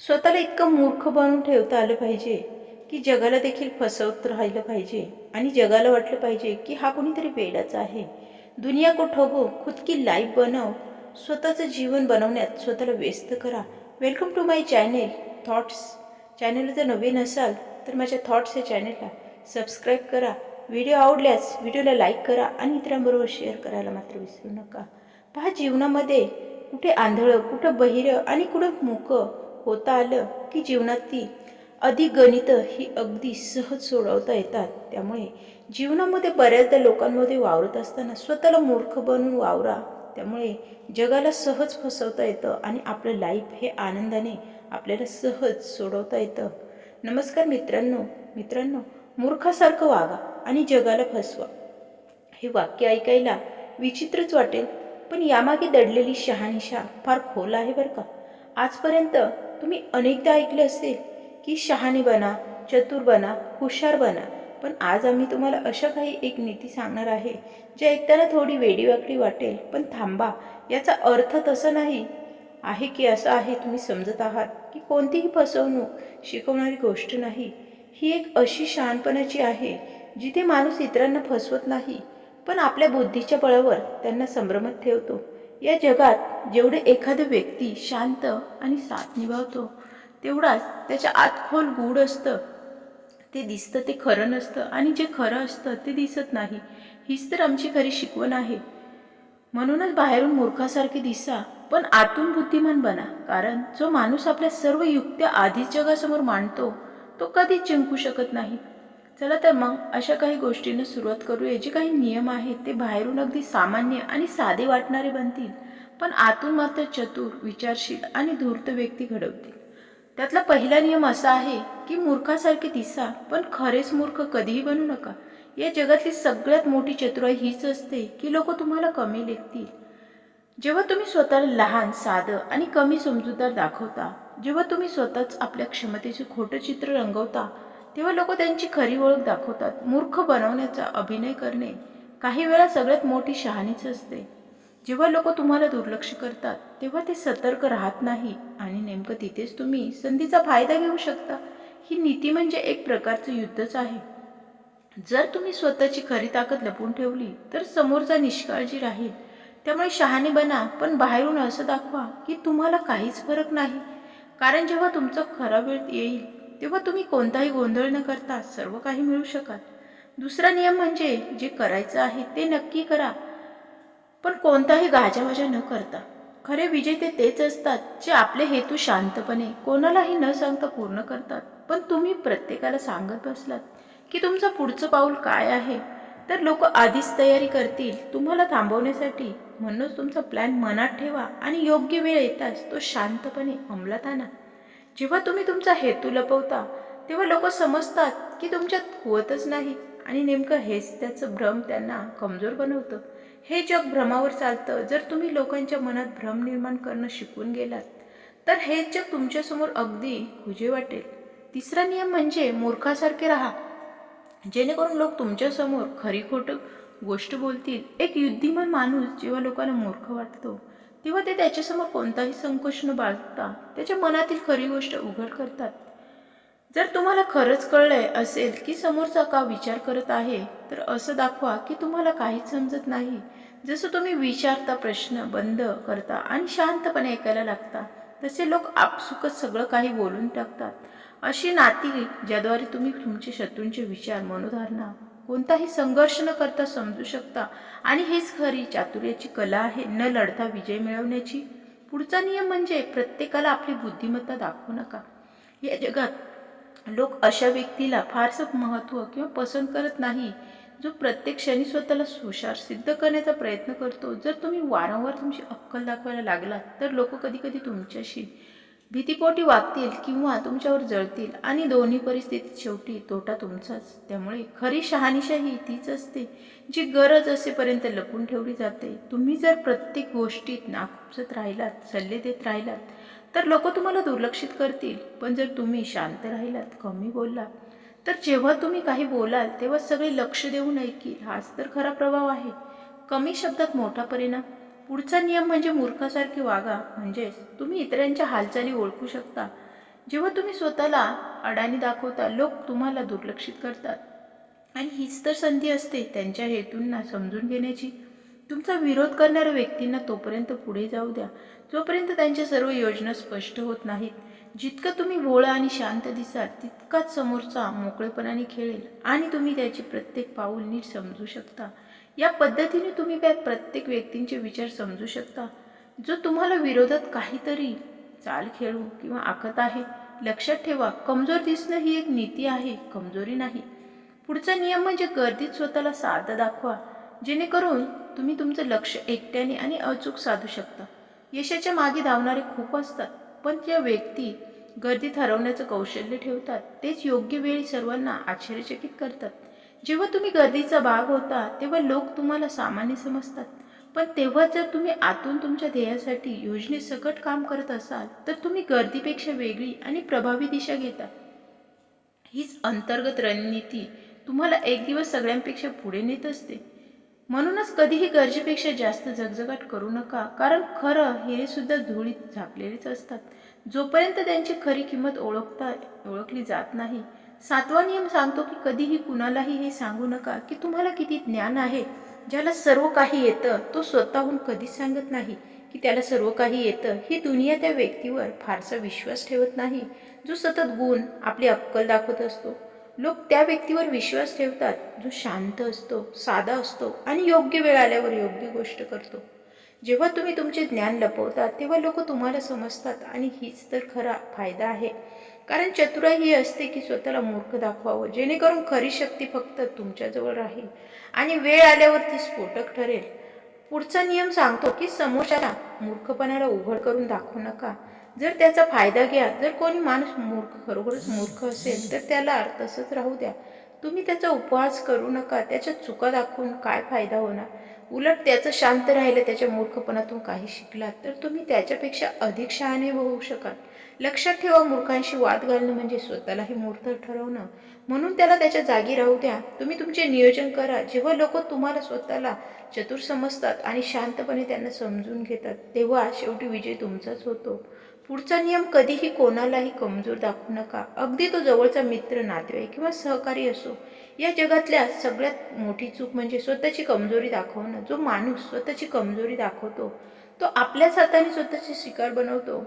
स्वतःला इतकं मूर्ख बनवून ठेवता आलं पाहिजे की जगाला देखील फसवत राहिलं पाहिजे आणि जगाला वाटलं पाहिजे की हा कोणीतरी वेडाचा आहे. दुनिया को हो, ठोगो खुद की लाईफ बनव स्वतःचं जीवन बनवण्यात स्वतःला व्यस्त करा. Welcome to my channel thoughts चॅनेलला जर नवीन असाल तर माझ्या थॉट्स या चॅनलला सबस्क्राईब करा. व्हिडिओ आवडल्यास व्हिडिओला लाईक करा आणि इतरांबरोबर शेअर करायला मात्र विसरू नका. पहा जीवनामध्ये कुठे आंधळं कुठं बहिरं आणि कुठं मुकं होता आलं की जीवनात ती अधिक गणितं ही अगदी सहज सोडवता येतात. त्यामुळे जीवनामध्ये बऱ्याचदा लोकांमध्ये वावरत असताना स्वतःला मूर्ख बनून वावरा. त्यामुळे जगाला सहज फसवता येतं आणि आपलं लाईफ हे आनंदाने आपल्याला सहज सोडवता येतं. नमस्कार मित्रांनो मित्रांनो मूर्खासारखं वागा आणि जगाला फसवा. हे वाक्य ऐकायला विचित्रच वाटेल पण यामागे दडलेली शहानिशा फार खोल आहे बरं का? आजपर्यंत तुम्ही अनेकदा ऐकले असेल की शहाणी बना चतुर बना हुशार बना. पण आज आम्ही तुम्हाला अशा काही एक नीती सांगणार आहे जे ऐकताना थोडी वेडीवाकडी वाटेल. पण थांबा याचा अर्थ तसा नाही आहे की असं आहे तुम्ही समजत आहात की कोणतीही फसवणूक शिकवणारी गोष्ट नाही. ही एक अशी शहाणपणाची आहे जिथे माणूस इतरांना फसवत नाही पण आपल्या बुद्धीच्या बळावर त्यांना संभ्रमात ठेवतो. या जगात जेवढे एखादं व्यक्ती शांत आणि साथ निभावतो तेवढाच त्याच्या आत खोल गूढ असतं. ते दिसतं ते खरं नसतं आणि जे खरं असतं ते दिसत नाही. हीच तर आमची खरी शिकवण आहे. म्हणूनच बाहेरून मूर्खासारखे दिसा पण आतून बुद्धिमान बना कारण जो माणूस आपल्या सर्व युक्त्या आधीच जगासमोर मांडतो तो कधीच जिंकू शकत नाही. चला तर मग अशा काही गोष्टींना सुरुवात करूया. जे काही नियम आहेत ते बाहेरून अगदी सामान्य आणि साधे वाटणारे बनतील पण आतून मात्र चतुर विचारशील आणि धूर्त व्यक्ती घडवतील. त्यातला पहिला नियम असा आहे की मूर्खासारखे दिसा पण खरेच मूर्ख कधीही बनू नका. या जगातली सगळ्यात मोठी चतुराई हीच असते की लोक तुम्हाला कमी लेखतील. जेव्हा तुम्ही स्वतःला लहान साधं आणि कमी समजूतदार दाखवता जेव्हा तुम्ही स्वतःच आपल्या क्षमतेचे खोटं चित्र रंगवता तेव्हा लोक त्यांची खरी ओळख दाखवतात. मूर्ख बनवण्याचा अभिनय करणे काही वेळा सगळ्यात मोठी शहाणीच असते. जेव्हा लोक तुम्हाला दुर्लक्ष करतात तेव्हा ते सतर्क राहत नाही आणि नेमकं तिथेच तुम्ही संधीचा फायदा घेऊ शकता. ही नीती म्हणजे एक प्रकारचं युद्धच आहे. जर तुम्ही स्वतःची खरी ताकद लपून ठेवली तर समोरचा निष्काळजी राहील. त्यामुळे शहाणी बना पण बाहेरून असं दाखवा की तुम्हाला काहीच फरक नाही. कारण जेव्हा तुमचा खरा वेळ येईल तेव्हा तुम्ही कोणताही गोंधळ न करता सर्व काही मिळू शकाल. दुसरा नियम म्हणजे जे करायचं आहे ते नक्की करा पण कोणताही गाजावाजा न करता. खरे विजेते तेच असतात जे आपले हेतू शांतपणे कोणालाही न सांगता पूर्ण करतात. पण तुम्ही प्रत्येकाला सांगत बसलात की तुमचं पुढचं पाऊल काय आहे? तर लोक आधीच तयारी करतील तुम्हाला थांबवण्यासाठी. म्हणूनच तुमचा प्लॅन मनात ठेवा आणि योग्य वेळ येताच तो शांतपणे अंमलात आणा. जेव्हा तुम्ही तुमचा हेतू लपवता तेव्हा लोक समजतात की तुमच्यात कुवतच नाही आणि नेमकं हेच त्याचं भ्रम त्यांना कमजोर बनवतं. हे जग भ्रमावर चालतं. जर तुम्ही लोकांच्या मनात भ्रम निर्माण करणं शिकून गेलात तर हे जग तुमच्यासमोर अगदी खुजे वाटेल. तिसरा नियम म्हणजे मूर्खासारखे राहा. जेणेकरून लोक तुमच्यासमोर खरी खोटं गोष्ट बोलतील. एक युद्धिमान माणूस जेव्हा लोकांना मूर्ख वाटतो तेव्हा ते त्याच्यासमोर कोणताही संकोच न बाळगता त्याच्या मनातील खरी गोष्ट उघड करतात. जर तुम्हाला खरंच कळलंय असेल की समोरचा का विचार करत आहे तर असं दाखवा की तुम्हाला काहीच समजत नाही. जसं तुम्ही विचारता प्रश्न बंद करता आणि शांतपणे ऐकायला लागता तसे लोक आपसुकच सगळं काही बोलून टाकतात. अशी नाती ज्याद्वारे तुम्ही तुमचे शत्रूंचे विचार मनोधारणा कोणताही संघर्ष न करता समजू शकता. आणि हेच खरी चातुर्याची कला आहे न लढता विजय मिळवण्याची. पुढचा नियम म्हणजे प्रत्येकाला आपली बुद्धिमत्ता दाखवू नका. या जगात लोक अशा व्यक्तीला फारसं महत्त्व किंवा पसंत करत नाही जो प्रत्येक क्षणी स्वतःला सुशार सिद्ध करण्याचा प्रयत्न करतो. जर तुम्ही वारंवार तुमची अक्कल दाखवायला लागलात तर लोक कधी कधी तुमच्याशी भीतीपोटी वागतील किंवा तुमच्यावर जळतील आणि दोन्ही परिस्थितीत शेवटी तोटा तुमचाच. त्यामुळे खरी शहानिशाही तीच असते जी गरज असेपर्यंत लपून ठेवली जाते. तुम्ही जर प्रत्येक गोष्टीत नाखुपसत राहिलात सल्ले देत राहिलात तर लोक तुम्हाला दुर्लक्षित करतील. पण जर तुम्ही शांत राहिलात कमी बोललात तर जेव्हा तुम्ही काही बोलाल तेव्हा सगळे लक्ष देऊन ऐकील हाच तर खरा प्रभाव आहे. कमी शब्दात मोठा परिणाम पुढचा नियम म्हणजे मूर्खासारखे वागा. म्हणजेच तुम्ही इतरांच्या हालचाली ओळखू शकता. जेव्हा तुम्ही स्वतःला अडाणी दाखवता लोक तुम्हाला दुर्लक्षित करतात. आणि हीच तर संधी असते त्यांच्या हेतूंना समजून घेण्याची. तुमचा विरोध करणाऱ्या व्यक्तींना तोपर्यंत पुढे जाऊ द्या. जोपर्यंत त्यांच्या सर्व योजना स्पष्ट होत नाहीत जितकं तुम्ही भोळा आणि शांत दिसाल तितकाच समोरचा मोकळेपणाने खेळेल आणि तुम्ही त्याचे प्रत्येक पाऊल नीट समजू शकता. या पद्धतीने तुम्ही त्या प्रत्येक व्यक्तींचे विचार समजू शकता. जो तुम्हाला विरोधात काहीतरी चाल खेळू किंवा आखत आहे लक्षात ठेवा कमजोर दिसणं ही एक नीती आहे कमजोरी नाही. पुढचा नियम म्हणजे गर्दीत स्वतःला साधं दाखवा जेणेकरून तुम्ही तुमचं लक्ष एकट्याने आणि अचूक साधू शकता. यशाच्या मागे धावणारे खूप असतात पण ज्या व्यक्ती गर्दीत हरवण्याचं कौशल्य ठेवतात तेच योग्य वेळी सर्वांना आश्चर्यचकित करतात. जेव्हा तुम्ही गर्दीचा भाग होता तेव्हा लोक तुम्हाला सामान्य समजतात. पण तेव्हा जर तुम्ही आतून तुमच्या ध्येयासाठी योजनेसकट काम करत असाल तर तुम्ही गर्दीपेक्षा वेगळी आणि प्रभावी दिशा घेता. हीच अंतर्गत रणनीती तुम्हाला एक दिवस सगळ्यांपेक्षा पुढे नेत असते. म्हणूनच कधीही गरजेपेक्षा जास्त झगझगाट करू नका कारण खरं हे सुद्धा धुळीत झाकलेलेच असतात. जोपर्यंत त्यांची खरी किंमत ओळखता ओळखली जात नाही सातवा नियम सांगतो की कधीही कुणालाही हे सांगू नका की तुम्हाला किती ज्ञान आहे ज्याला सर्व काही येतं तो स्वतःहून कधीच सांगत नाही की त्याला सर्व काही येतं. ही दुनिया त्या व्यक्तीवर फारसा विश्वास ठेवत नाही जो सतत गुण आपली अक्कल दाखवत असतो. लोक त्या व्यक्तीवर विश्वास ठेवतात जो शांत असतो साधा असतो आणि योग्य वेळ आल्यावर योग्य गोष्ट करतो. जेव्हा तुम्ही तुमचे ज्ञान लपवता तेव्हा लोक तुम्हाला समजतात आणि हीच तर खरा फायदा आहे. कारण चतुराई ही असते की स्वतःला मूर्ख दाखवावं. जेणेकरून खरी शक्ती फक्त तुमच्याजवळ राहील. आणि वेळ आल्यावर ती स्फोटक ठरेल. पुढचा नियम सांगतो की समोरच्याला मूर्खपणाला उघड करून दाखवू नका. जर त्याचा फायदा घ्या. जर कोणी माणूस मूर्ख खरोखरच मूर्ख असेल तर त्याला तसंच राहू द्या. तुम्ही त्याचा उपहास करू नका. त्याच्या चुका दाखवून काय फायदा होणार? उलट त्याचं शांत राहिलं त्याच्या मूर्खपणातून काही शिकलात तर तुम्ही त्याच्यापेक्षा अधिक शहाणे होऊ शकाल. लक्षात ठेवा मूर्खांशी वाद घालणं म्हणजे स्वतःलाही मूर्ख ठरवणं. म्हणून त्याला त्याच्या जागी राहू द्या. तुम्ही तुमचे नियोजन करा. जेव्हा लोक तुम्हाला स्वतःला चतुर समजतात आणि शांतपणे त्यांना समजून घेतात तेव्हा शेवटी विजय तुमचाच होतो. पुढचा नियम कधीही कोणालाही कमजोर दाखवू नका. अगदी तो जवळचा मित्र नातेवाईक किंवा सहकारी असो. या जगातल्या सगळ्यात मोठी चूक म्हणजे स्वतःची कमजोरी दाखवणं. जो माणूस स्वतःची कमजोरी दाखवतो तो आपल्याच हाताने स्वतःची शिकार बनवतो.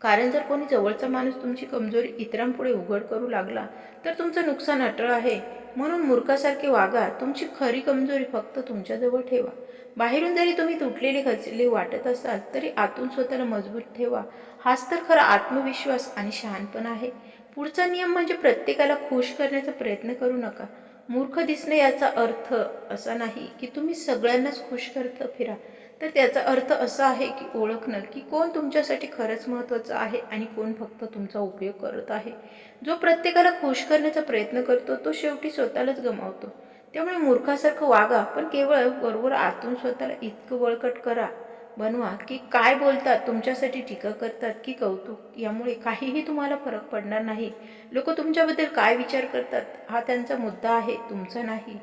कारण जर कोणी जवळचा माणूस तुमची कमजोरी इतरांपुढे उघड करू लागला तर तुमचं नुकसान अटळ आहे. म्हणून मूर्खासारखे वागा. तुमची खरी कमजोरी फक्त तुमच्याजवळ ठेवा. बाहेरून जरी तुम्ही तुटलेले खचलेले वाटत असाल तरी आतून स्वतःला मजबूत ठेवा. हाच तर खरा आत्मविश्वास आणि शहाणपण आहे. पुढचा नियम म्हणजे प्रत्येकाला खुश करण्याचा प्रयत्न करू नका. मूर्ख दिसणे याचा अर्थ असा नाही की तुम्ही सगळ्यांनाच खुश करत फिरा. तर त्याचा अर्थ असा आहे की ओळखणं की कोण तुमच्यासाठी खरंच महत्त्वाचं आहे आणि कोण फक्त तुमचा उपयोग करत आहे. जो प्रत्येकाला खुश करण्याचा प्रयत्न करतो तो शेवटी स्वतःलाच गमावतो. त्यामुळे मूर्खासारखं वागा पण केवळ बरोबर आतून स्वतःला इतकं बळकट करा. बनवा की काय बोलतात तुमच्यासाठी टीका करतात की कौतुक यामुळे काहीही तुम्हाला फरक पडणार नाही. लोक तुमच्याबद्दल काय विचार करतात हा त्यांचा मुद्दा आहे तुमचा नाही.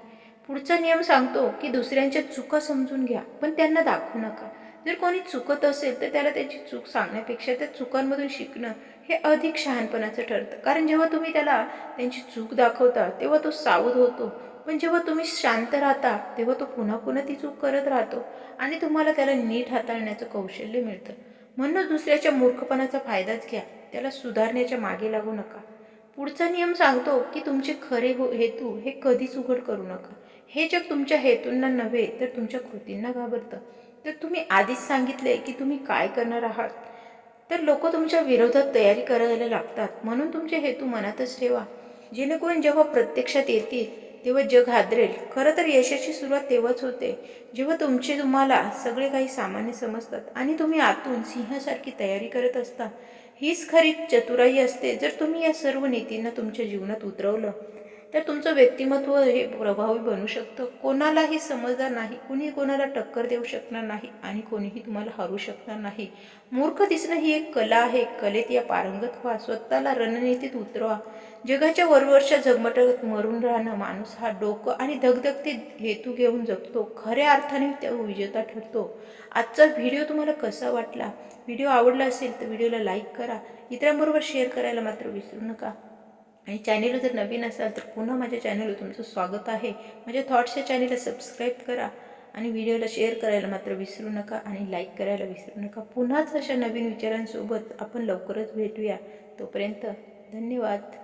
पुढचा नियम सांगतो की दुसऱ्यांच्या चुका समजून घ्या पण त्यांना दाखवू नका. जर कोणी चुकत असेल तर त्याला त्याची चूक सांगण्यापेक्षा त्या चुकांमधून शिकणं हे अधिक शहाणपणाचं ठरतं. कारण जेव्हा तुम्ही त्याला त्यांची चूक दाखवता तेव्हा तो सावध होतो. पण जेव्हा तुम्ही शांत राहता तेव्हा तो पुन्हा पुन्हा ती चूक करत राहतो आणि तुम्हाला त्याला नीट हाताळण्याचं कौशल्य मिळतं. म्हणून दुसऱ्याच्या मूर्खपणाचा फायदाच घ्या. त्याला सुधारण्याच्या मागे लागू नका. पुढचा नियम सांगतो की तुमचे खरे हो हेतू हे कधीच उघड करू नका. हे जग तुमच्या हेतूंना नव्हे तर तुमच्या कृतींना घाबरतं. तर तुम्ही आधीच सांगितले की तुम्ही काय करणार आहात? तर लोक तुमच्या विरोधात तयारी करायला लागतात. म्हणून तुमचे हेतू मनातच ठेवा. जेणेकरून जेव्हा प्रत्यक्षात येतील तेव्हा जग हादरेल. खरं तर यशाची सुरुवात तेव्हाच होते जेव्हा तुमचे तुम्हाला सगळे काही सामान्य समजतात आणि तुम्ही आतून सिंहासारखी तयारी करत असता. हीच खरी चतुराई असते. जर तुम्ही या सर्व नीतींना तुमच्या जीवनात उतरवलं तर तुमचं व्यक्तिमत्व हे प्रभावी बनू शकतं. कोणालाही समजणार नाही कुणी कोणाला टक्कर देऊ शकणार नाही आणि कोणीही तुम्हाला हरू शकणार नाही. मूर्ख दिसणं ही एक कला आहे. कलेत या पारंगत व्हा स्वतःला रणनीतीत उतरवा. जगाच्या वरवरच्या झगमटत मरून राहणं माणूस हा डोकं आणि धगधगते हेतू घेऊन जगतो. खऱ्या अर्थाने त्या विजेता ठरतो. आजचा व्हिडिओ तुम्हाला कसा वाटला? व्हिडिओ आवडला असेल तर व्हिडिओला लाईक करा. इतरांबरोबर शेअर करायला मात्र विसरू नका. आणि चॅनेल जर नवीन असाल तर पुन्हा माझ्या चॅनलवर तुमचं स्वागत आहे. माझ्या थॉट्स या चॅनेलला सबस्क्राईब करा आणि व्हिडिओला शेअर करायला मात्र विसरू नका आणि लाईक करायला विसरू नका. पुन्हाच अशा नवीन विचारांसोबत आपण लवकरच भेटूया. तोपर्यंत धन्यवाद.